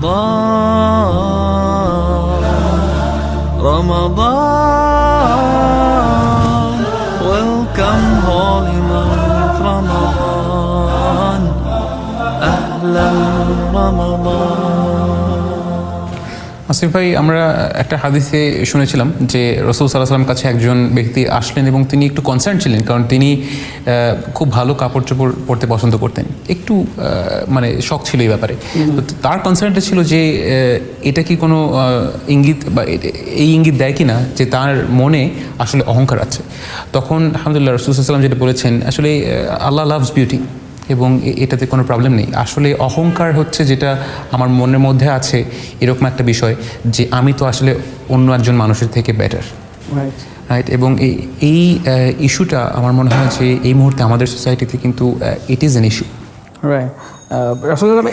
رمضان رمضان Welcome holy month رمضان أهلا رمضان Asif ভাই আমরা একটা হাদিসে শুনেছিলাম যে রসুল সাল্লাহ সাল্লাম কাছে একজন ব্যক্তি আসলেন এবং তিনি একটু কনসার্ন ছিলেন কারণ তিনি খুব ভালো কাপড় চোপড় পরতে পছন্দ করতেন। একটু মানে শখ ছিল এই ব্যাপারে। তো তার কনসার্নটা ছিল যে এটা কি কোনো ইঙ্গিত বা এই ইঙ্গিত দেয় কি না যে তার মনে আসলে অহংকার আছে? তখন আলহামদুলিল্লাহ রসুল সাল্লাম যেটা বলেছেন আসলে আল্লাহ লাভস বিউটি এবং এটাতে কোনো প্রবলেম নেই। আসলে অহংকার হচ্ছে যেটা আমার মনের মধ্যে আছে এরকম একটা বিষয় যে আমি তো আসলে অন্য একজন মানুষের থেকে বেটার রাইট এবং এই এই ইস্যুটা আমার মনে হয় যে এই মুহূর্তে আমাদের সোসাইটিতে কিন্তু it is an issue right রাসুলাম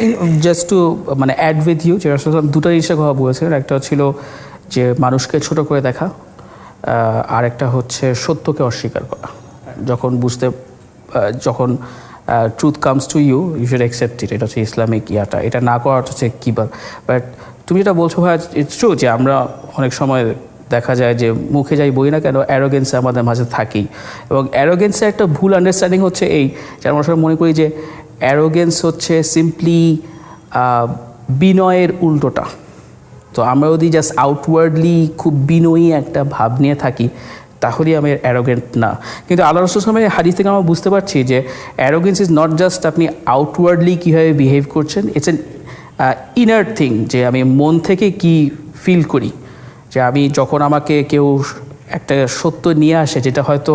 just to মানে অ্যাড উইথ ইউ যে রাসুলাম দুটো জিনিসের কথা বলেছিলেন। একটা ছিল যে মানুষকে ছোট করে দেখা আর একটা হচ্ছে সত্যকে অস্বীকার করা। যখন বুঝতে যখন truth comes to you you should accept it এটা হচ্ছে ইসলামিক ইয়াটা। এটা না করা হচ্ছে কী বাট তুমি যেটা বলছো, ভাই ইটস ট্রু যে আমরা অনেক সময় দেখা যায় যে মুখে যাই বই না কেন অ্যারোগেন্স আমাদের মাঝে থাকেই। এবং অ্যারোগেন্সের একটা ভুল আন্ডারস্ট্যান্ডিং হচ্ছে এই, যে আমরা সবাই মনে করি যে অ্যারোগেন্স হচ্ছে সিম্পলি বিনয়ের উল্টোটা। তো আমরা যদি জাস্ট আউটওয়ার্ডলি খুব বিনয়ী একটা ভাব নিয়ে থাকি তাহলেই আমি অ্যারোগেন্ট না। কিন্তু আল্লাহ রসুল সালামের হাদিস থেকে আমরা বুঝতে পারছি যে অ্যারোগেন্স ইজ নট জাস্ট আপনি আউটওয়ার্ডলি কীভাবে বিহেভ করছেন ইটস এন ইনার থিং যে আমি মন থেকে কি ফিল করি। যে আমি যখন আমাকে কেউ একটা সত্য নিয়ে আসে যেটা হয়তো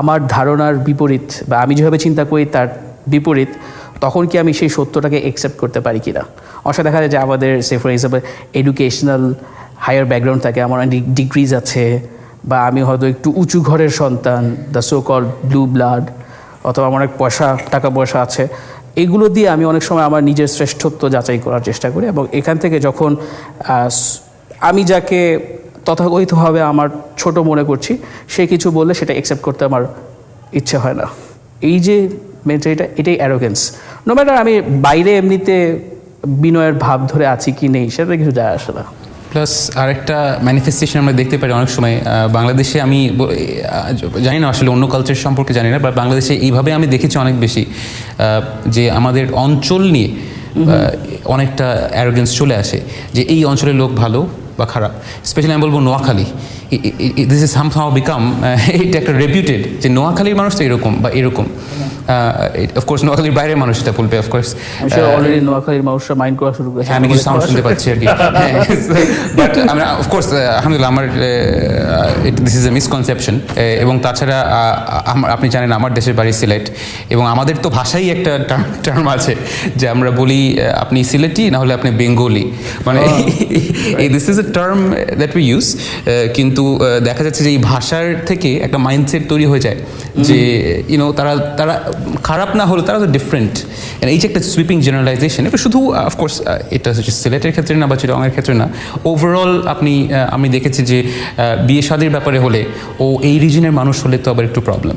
আমার ধারণার বিপরীত বা আমি যেভাবে চিন্তা করি তার বিপরীত, তখন কি আমি সেই সত্যটাকে একসেপ্ট করতে পারি কি না অবশ্যই দেখা যায় যে আমাদের say for example educational higher background থাকে, আমার অনেক ডিগ্রিজ আছে বা আমি হয়তো একটু উঁচু ঘরের সন্তান the so call blue blood অথবা আমার অনেক পয়সা, টাকা পয়সা আছে, এগুলো দিয়ে আমি অনেক সময় আমার নিজের শ্রেষ্ঠত্ব যাচাই করার চেষ্টা করি এবং এখান থেকে যখন আমি যাকে তথাকথিতভাবে আমার ছোট মনে করছি, সে কিছু বললে সেটা অ্যাকসেপ্ট করতে আমার ইচ্ছে হয় না। এই যে মেন্টালিটা এটাই অ্যারোগেন্স নো ম্যাটার আমি বাইরে এমনিতে বিনয়ের ভাব ধরে আছি কি নেই সেটা কিছু যায় আসে না। প্লাস আরেকটা ম্যানিফেস্টেশন আমরা দেখতে পারি অনেক সময় বাংলাদেশে আমি জানি না, আসলে অন্য কালচার সম্পর্কে জানি না বা বাংলাদেশে এইভাবে আমি দেখেছি অনেক বেশি যে আমাদের অঞ্চল নিয়ে অনেকটা অ্যারোগেন্স চলে আসে, যে এই অঞ্চলের লোক ভালো বা খারাপ। স্পেশালি আমি বলব Noakhali. This is somehow become এটা একটা রেপিউটেড যে নোয়াখালীর মানুষ তো এরকম বা এরকম। অফকোর্স নোয়াখালীর বাইরের মানুষ এটা বলবে অফকোর্স অলরেডি নোয়াখালীর মানুষরা মাইন্ড করা শুরু করেছে। হ্যাঁ আমি কিছু সাউন্ড শুনতে পাচ্ছি আর কি। বাট আমরা অফকোর্স আলহামদুলিল্লাহ আমার দিস ইজ এ মিসকনসেপশন এবং তাছাড়া আম- আপনি জানেন আমার দেশের বাড়ি সিলেট। এবং আমাদের তো ভাষাই একটা টার্ম আছে যে আমরা বলি আপনি সিলেটি না হলে আপনি বেঙ্গলি। মানে this is a term that we use কিন্তু আহ, দেখা যাচ্ছে যে এই ভাষার থেকে একটা মাইন্ডসেট তৈরি হয়ে যায় যে ইউনো তারা তারা খারাপ না হলে তারা তো ডিফারেন্ট এই যে একটা সুইপিং জেনারেলাইজেশন এটা শুধু অফকোর্স এটা হচ্ছে সিলেটের ক্ষেত্রে না বা চিরঙের ক্ষেত্রে না। ওভারঅল আপনি আমি দেখেছি যে বিয়ে শাদির ব্যাপারে হলে ও এই রিজনের মানুষ হলে তো আবার একটু problem.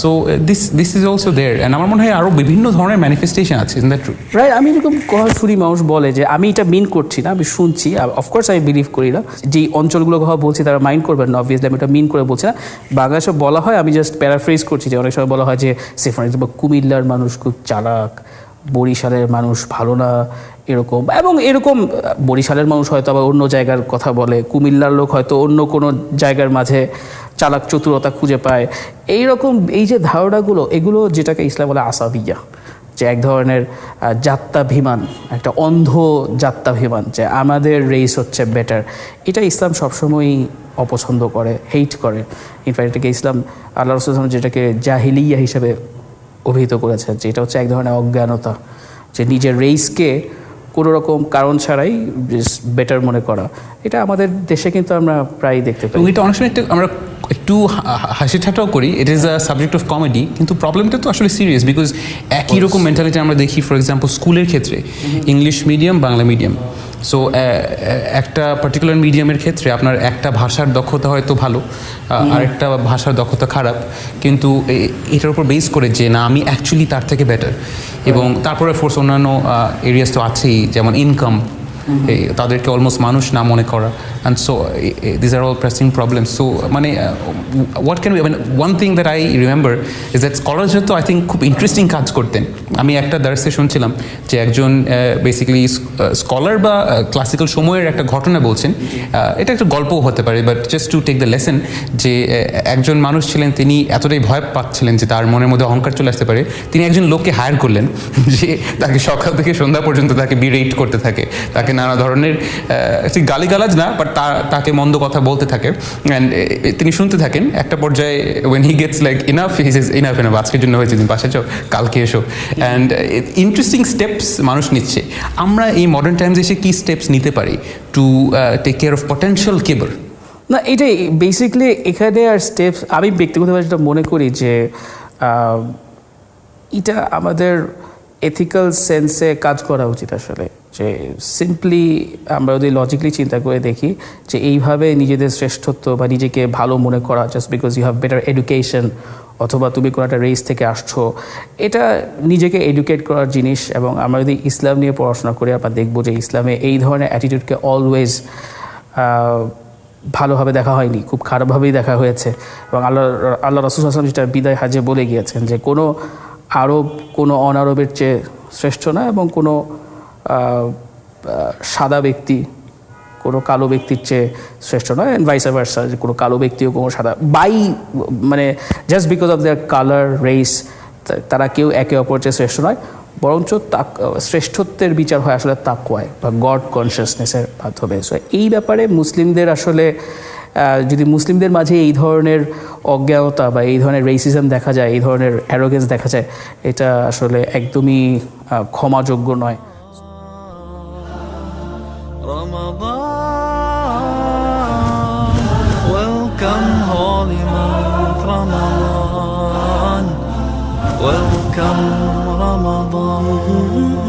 So this this is also there and আমার মনে হয় আরও বিভিন্ন ধরনের ম্যানিফেস্টেশন আছে ইন দ্যাট ট্রু রাইট আমি এরকম কথা শুনি মানুষ বলে যে আমি এটা মিন করছি না আমি শুনছি। অফকোর্স আমি বিলিভ করি না যেই অঞ্চলগুলো কথা বলছি তারা মাইন্ড করবেন না অবভিয়াসলি আমি এটা মিন করে বলছি না। সব বলা হয়, আমি জাস্ট প্যারাফ্রেজ করছি যে অনেক সময় বলা হয় যে সে ফর এক্সাম্পল কুমিল্লার মানুষ খুব চালাক, বরিশালের মানুষ ভালো না, এরকম। এবং এরকম, বরিশালের মানুষ হয়তো আবার অন্য জায়গার কথা বলে, কুমিল্লার লোক হয়তো অন্য কোনো জায়গার মাঝে চালাক চতুরতা খুঁজে পায়। এই রকম এই যে ধারণাগুলো, এগুলো যেটাকে ইসলাম বলে আসাবিয়া যে এক ধরনের যাত্রাভিমান একটা অন্ধ যাত্রাভিমান যে আমাদের রেস হচ্ছে বেটার এটা ইসলাম সবসময়ই অপছন্দ করে হেইট করে। ইনফ্যাক্ট এটাকে ইসলাম আল্লাহ রসুল যেটাকে জাহিলিয়া হিসেবে অভিহিত করেছে যে এটা হচ্ছে এক ধরনের অজ্ঞানতা যে নিজের রেসকে কোনো রকম কারণ ছাড়াই বেটার মনে করা। এটা আমাদের দেশে কিন্তু আমরা প্রায় দেখতে পাই। এটা অনেক সময় একটু আমরা একটু হাসি ঠাট্টাও করি it is a subject of comedy কিন্তু প্রবলেমটা তো আসলে সিরিয়াস বিকজ একই রকম মেন্টালিটি আমরা দেখি ফর এক্সাম্পল স্কুলের ক্ষেত্রে English medium Bangla medium so একটা পার্টিকুলার মিডিয়ামের ক্ষেত্রে আপনার একটা ভাষার দক্ষতা হয়তো ভালো আর একটা ভাষার দক্ষতা খারাপ কিন্তু এটার উপর বেস করে যে না আমি অ্যাকচুয়ালি তার থেকে বেটার এবং তারপরে ফোর্স অন্যান্য এরিয়াস তো আছেই যেমন ইনকাম তাদেরকে অলমোস্ট মানুষ না মনে করা and so this are all pressing problem so মানে হোয়াট ক্যান মানে one thing that I remember is that স্কলারসরা তো আই থিঙ্ক খুব ইন্টারেস্টিং কাজ করতেন। আমি একটা দার্সে শুনছিলাম যে একজন বেসিক্যালি স্কলার বা ক্লাসিক্যাল সময়ের একটা ঘটনা বলছেন। এটা একটা গল্পও হতে পারে but just to take the lesson যে একজন মানুষ ছিলেন, তিনি এতটাই ভয় পাচ্ছিলেন যে তার মনের মধ্যে অহংকার চলে আসতে পারে। তিনি একজন লোককে হায়ার করলেন, যে তাকে সকাল থেকে সন্ধ্যা পর্যন্ত তাকে বিরেট করতে থাকে। তাকে নানা ধরনের গালিগালাজ না বাট তাকে মন্দ কথা বলতে থাকে। অ্যান্ড তিনি শুনতে থাকেন, একটা পর্যায়ে when he gets like enough his is enough enough আজকের জন্য হয়েছে, তুমি বাসে যাও, কালকে এসো। অ্যান্ড ইন্টারেস্টিং স্টেপস মানুষ নিচ্ছে। আমরা এই মডার্ন টাইমস এসে কি স্টেপস নিতে পারি? To take care of potential কেবল। না, এটাই বেসিকলি এখানে আর স্টেপস আমি ব্যক্তিগতভাবে যেটা মনে করি যে এটা আমাদের এথিক্যাল সেন্সে কাজ করা উচিত আসলে, যে সিম্পলি আমরা যদি লজিক্যালি চিন্তা করে দেখি যে এইভাবে নিজেদের শ্রেষ্ঠত্ব বা নিজেকে ভালো মনে করা just because you have better education অথবা তুমি কোনো একটা রেস থেকে আসছো, এটা নিজেকে এডুকেট করার জিনিস এবং আমরা যদি ইসলাম নিয়ে পড়াশোনা করি আমরা দেখব যে ইসলামে এই ধরনের অ্যাটিটিউডকে অলওয়েজ ভালোভাবে দেখা হয়নি, খুব খারাপভাবেই দেখা হয়েছে এবং আল্লাহ আল্লাহ রসুল আসলাম যেটা বিদায় হাজে বলে গিয়েছেন যে কোনো আরব কোনো অনারবের চেয়ে শ্রেষ্ঠ না এবং কোনো সাদা ব্যক্তি, কোনো কালো ব্যক্তির চেয়ে শ্রেষ্ঠ নয় অ্যান্ড ভাইস ভার্সা যে কোনো কালো ব্যক্তিও কোনো সাদা বাই মানে just because of their colour race তারা কেউ একে অপরের চেয়ে শ্রেষ্ঠ নয়, বরঞ্চ তাক, শ্রেষ্ঠত্বের বিচার হয় আসলে তাকওয়ায় বা গড কনসিয়াসনেসের মাধ্যমে। সো এই ব্যাপারে মুসলিমদের আসলে যদি মুসলিমদের মাঝে এই ধরনের অজ্ঞানতা বা এই ধরনের রেসিজম দেখা যায় এই ধরনের অ্যারোগেন্স দেখা যায় এটা আসলে একদমই ক্ষমাযোগ্য নয়। Welcome Ramadan,